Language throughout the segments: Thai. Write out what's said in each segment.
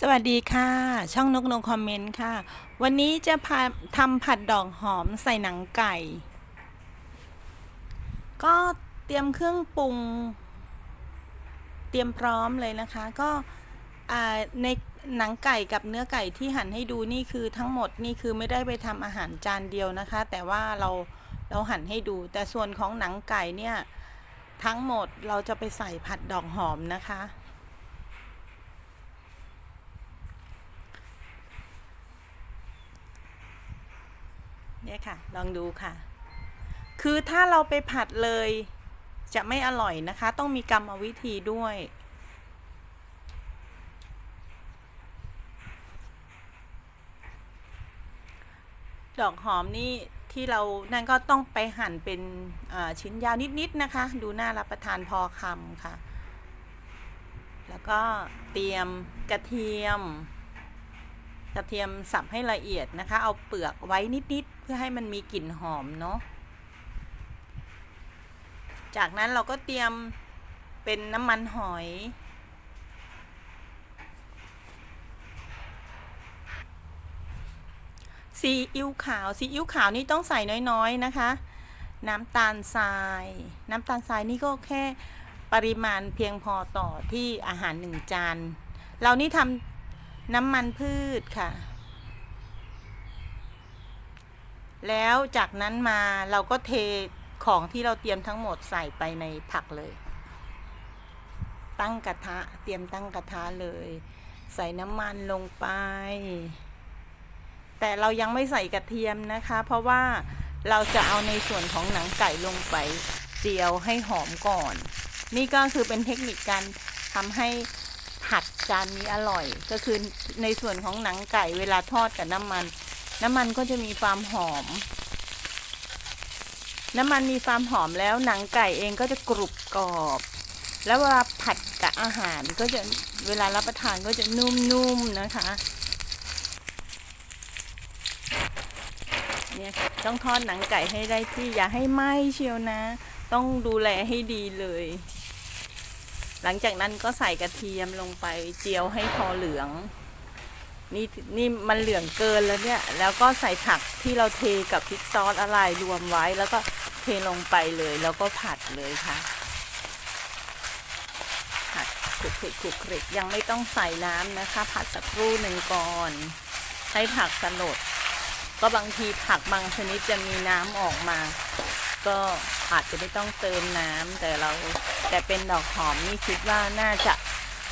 สวัสดีค่ะ ช่องนกนงคอมเมนต์ค่ะ วันนี้จะพาทำผัดดอกหอมใส่หนังไก่ ก็เตรียมเครื่องปรุง เตรียมพร้อมเลยนะคะ ก็ในหนังไก่กับเนื้อไก่ที่หั่นให้ดูนี่คือทั้งหมดนี่คือไม่ได้ไปทำอาหารจานเดียวนะคะ แต่ว่าเราเราหั่นให้ดู แต่ส่วนของหนังไก่เนี่ยทั้งหมดเราจะไปใส่ผัดดอกหอมนะคะ เนี่ยค่ะ ลองดูค่ะ คือถ้าเราไปผัดเลย จะไม่อร่อยนะคะ ต้องมีกรรมวิธีด้วย ดอกหอมนี่ที่เรานั่นก็ต้องไปหั่นเป็นชิ้นยาวนิด ๆ นะคะ ดูน่ารับประทานพอคำค่ะ แล้วก็เตรียมกระเทียม กระเทียมสับให้ละเอียดนะคะ เอาเปลือกไว้นิด ๆ เพื่อให้มันมีกลิ่นหอมเนาะ จากนั้นเราก็เตรียมเป็นน้ำมันหอย ซีอิ๊วขาว ซีอิ๊วขาวนี่ต้องใส่น้อยๆนะคะ น้ำตาลทราย น้ำตาลทรายนี่ก็แค่ปริมาณเพียงพอต่อที่อาหารหนึ่งจาน เรานี่ทำน้ำมันพืชค่ะ แล้วจากนั้นมาเราก็เทของที่เราเตรียมทั้งหมดใส่ไปในผักเลย ตั้งกระทะ เตรียมตั้งกระทะเลย ใส่น้ำมันลงไป แต่เรายังไม่ใส่กระเทียมนะคะ เพราะว่าเราจะเอาในส่วนของหนังไก่ลงไปเจียวให้หอมก่อน นี่ก็คือเป็นเทคนิคการทำให้ผัดจานนี้อร่อย ก็คือในส่วนของหนังไก่เวลาทอดกับน้ำมัน น้ำมันก็จะมีความหอม น้ำมันมีความหอมแล้วหนังไก่เองก็จะกรุบกรอบ แล้วเวลาผัดกับอาหารก็จะเวลารับประทานก็จะนุ่มๆนะคะเนี่ยต้องทอดหนังไก่ให้ได้ที่อย่าให้ไหม้เชียวนะ ต้องดูแลให้ดีเลย หลังจากนั้นก็ใส่กระเทียมลงไปเจียวให้พอเหลือง นี่นี่มันเหลืองเกินแล้วเนี่ย แล้วก็ใส่ผักที่เราเทกับพริกซอสอะไรรวมไว้ แล้วก็เทลงไปเลย แล้วก็ผัดเลยค่ะ ผัดคลุกคลิกคลุกคลิกยังไม่ต้องใส่น้ำนะคะ ผัดสักครู่หนึ่งก่อน ให้ผักสลด ก็บางทีผักบางชนิดจะมีน้ำออกมา ก็อาจจะไม่ต้องเติมน้ำแต่เรา แต่เป็นดอกหอมนี่คิดว่าน่าจะ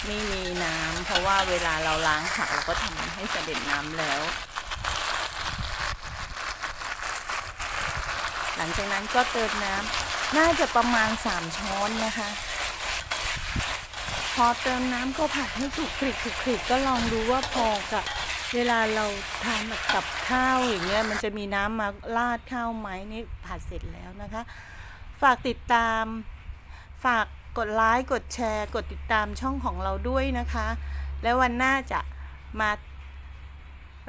ไม่มีน้ำเพราะว่าเวลาเราล้างผักเราก็ทำให้เสด็จน้ำแล้ว หลังจากนั้นก็เติมน้ำน่าจะประมาณสามช้อนนะคะ พอเติมน้ำก็ผัดให้คลุกคลิกคลุกคลิกก็ลองดูว่าพอกับเวลาเราทานกับข้าวอย่างเงี้ยมันจะมีน้ำมาราดข้าวไหมนี่ผัดเสร็จแล้วนะคะ ฝากติดตามฝาก กดไลค์กดแชร์ กดติดตามช่องของเราด้วยนะคะ แล้ววันหน้าจะมา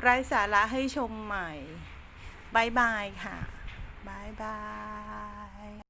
ไร้สาระให้ชมใหม่บายบายค่ะบายบาย